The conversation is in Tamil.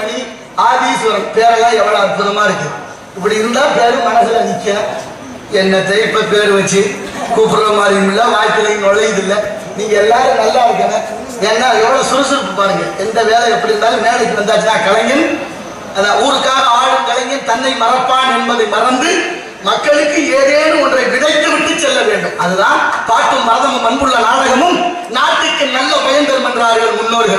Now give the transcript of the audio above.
நாகேஸ்வரன் பேரெல்லாம் எவ்வளவு அற்புதமா இருக்கு. இப்படி இருந்தா பேரு மனசுல நிக்க. என்னத்தை இப்ப பேர் வச்சு கூப்பிடுற மாதிரியும் இல்ல வாய்ப்பிலையும் நுழையுது இல்ல. நீங்க எல்லாரும் நல்லா இருக்கணும். ஏன்னா எவ்வளவு சுறுசுறுப்பு பாருங்க. எந்த வேலை எப்படி இருந்தாலும் மேடைக்கு வந்தாச்சுன்னா கலைஞன் அதான் ஊருக்காக ஆளும் கலைஞன் தன்னை மறப்பான் என்பதை மறந்து மக்களுக்கு ஏதேனும் ஒன்றை விதைத்து விட்டு செல்ல வேண்டும். அதுதான் பாட்டும் மரதமும் அன்புள்ள நாடகமும் நாட்டுக்கு நல்ல பயன் தரும் என்றார்கள் முன்னோர்கள்.